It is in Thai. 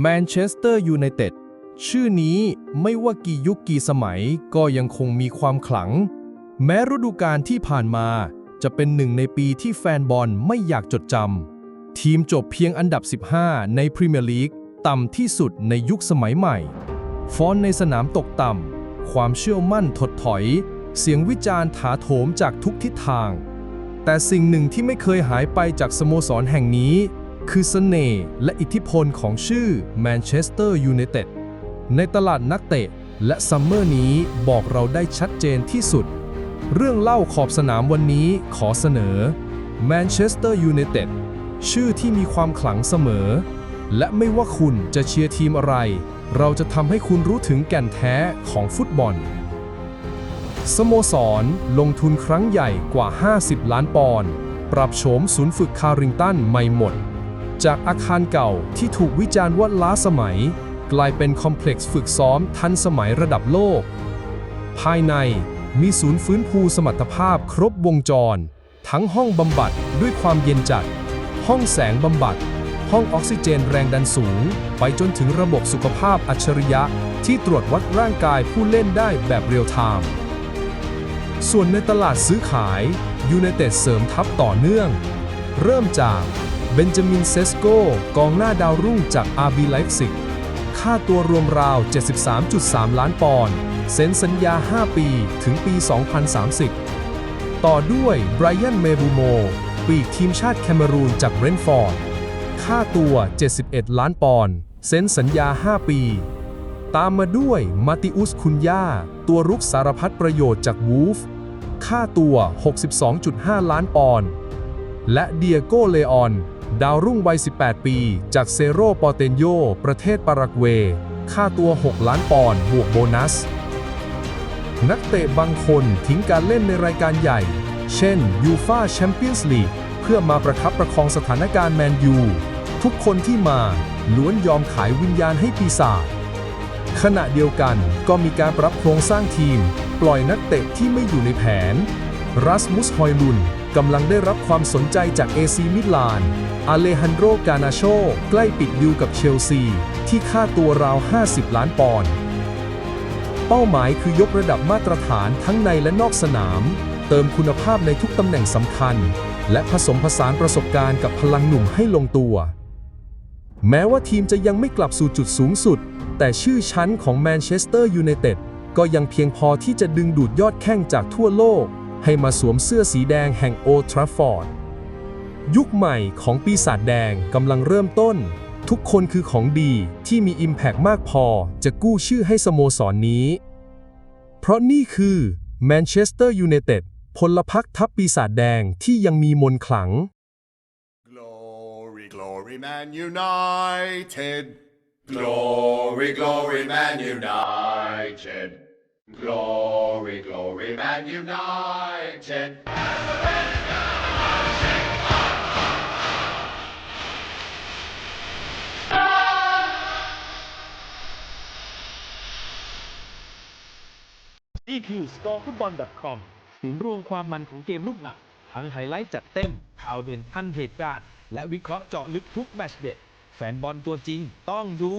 แมนเชสเตอร์ยูไนเต็ดชื่อนี้ไม่ว่ากี่ยุคกี่สมัยก็ยังคงมีความขลัง แม้ฤดูกาลที่ผ่านมาจะเป็นหนึ่งในปีที่แฟนบอลไม่อยากจดจำ ทีมจบเพียงอันดับ 15 ในพรีเมียร์ลีกต่ำที่สุดในยุคสมัยใหม่ ฟอนในสนามตกต่ำ ความเชื่อมั่นถดถอย เสียงวิจารณ์ถาโถมจากทุกทิศทาง แต่สิ่งหนึ่งที่ไม่เคยหายไปจากสโมสรแห่งนี้ คือเสน่ห์และอิทธิพลของชื่อแมนเชสเตอร์ยูไนเต็ดในตลาดนักเตะและซัมเมอร์นี้บอกเราได้ชัดเจนที่สุด เรื่องเล่าขอบสนามวันนี้ขอเสนอแมนเชสเตอร์ยูไนเต็ดชื่อที่มีความขลังเสมอ และไม่ว่าคุณจะเชียร์ทีมอะไร เราจะทำให้คุณรู้ถึงแก่นแท้ของฟุตบอล สโมสร ลงทุนครั้งใหญ่กว่า 50 ล้านปอนด์ปรับโฉมศูนย์ฝึกคาริงตันใหม่หมด จากอาคารเก่าที่ถูกวิจารณ์ว่าล้าสมัย กลายเป็นคอมเพล็กซ์ฝึกซ้อมทันสมัยระดับโลก ภายในมีศูนย์ฟื้นฟูสมรรถภาพครบวงจร ทั้งห้องบำบัดด้วยความเย็นจัด ห้องแสงบำบัด ห้องออกซิเจนแรงดันสูง ไปจนถึงระบบสุขภาพอัจฉริยะ ที่ตรวจวัดร่างกายผู้เล่นได้แบบเรียลไทม์ส่วนในตลาดซื้อขายยูไนเต็ดเสริมทัพต่อเนื่อง เริ่มจาก เบนจามินเซสโกกองหน้าดาวรุ่งจากอาร์บีไลฟ์ซิกค่าตัวรวมราว 73.3 ล้านปอนด์เซ็นสัญญา 5 ปีถึงปี 2030 ต่อด้วยไบรอันเมบูโม ปีกทีมชาติแคเมรูนจากเบรนฟอร์ด ค่าตัว 71 ล้านปอนด์เซ็นสัญญา 5 ปี ตามมาด้วยมาติอุสคุนยาตัวรุกสารพัดประโยชน์จากวูฟ ค่าตัว 62.5 ล้านปอนด์ และเดียโกเลออน ดาวรุ่งวัย 18 ปี จากเซโรปอเตนโย ประเทศปารากเวย์ค่าตัว 6 ล้านปอนด์บวกโบนัส นักเตะบางคนทิ้งการเล่นในรายการใหญ่ เช่นยูฟาแชมเปี้ยนส์ลีกเพื่อมาประคับประคองสถานการณ์แมนยู ทุกคนที่มาล้วนยอมขายวิญญาณให้ปีศาจขณะเดียวกันก็มีการปรับโครงสร้างทีม ปล่อยนักเตะที่ไม่อยู่ในแผน รัสมุส ฮอยลุน กำลังได้รับความสนใจจากเอซีมิลานอเลฮันโดกานาโชใกล้ปิดดิวกับเชลซี ที่ค่าตัวราว 50 ล้านปอนด์เป้าหมายคือยกระดับมาตรฐานทั้งในและนอกสนาม เติมคุณภาพในทุกตำแหน่งสำคัญ และผสมผสานประสบการณ์กับพลังหนุ่มให้ลงตัว แม้ว่าทีมจะยังไม่กลับสู่จุดสูงสุด แต่ชื่อชั้นของแมนเชสเตอร์ยูไนเต็ดก็ยังเพียงพอที่จะดึงดูดยอดแข้งจากทั่วโลก ให้มาสวมเสื้อสีแดงแห่งโอทราฟอร์ด ยุคใหม่ของปีศาจแดงกำลังเริ่มต้น ทุกคนคือของดีที่มี Impact มากพอจะกู้ชื่อให้สโมสรนนี้ เพราะนี่คือแมนเชสเตอร์ยูไนเต็ดพลพรรคทัพปีศาจแดงที่ยังมีมนขลัง Glory, glory, Man United. Glory, glory, Man United. Glory, glory, Man United. นี่คือ scorefootball.com ศูนย์รวมความมันของเกมลูกหนัก ทั้งไฮไลท์จัดเต็ม ข่าวเด่นทันเหตุการณ์ และวิเคราะห์เจาะลึกทุกแมตช์เด็ด แฟนบอลตัวจริงต้องดู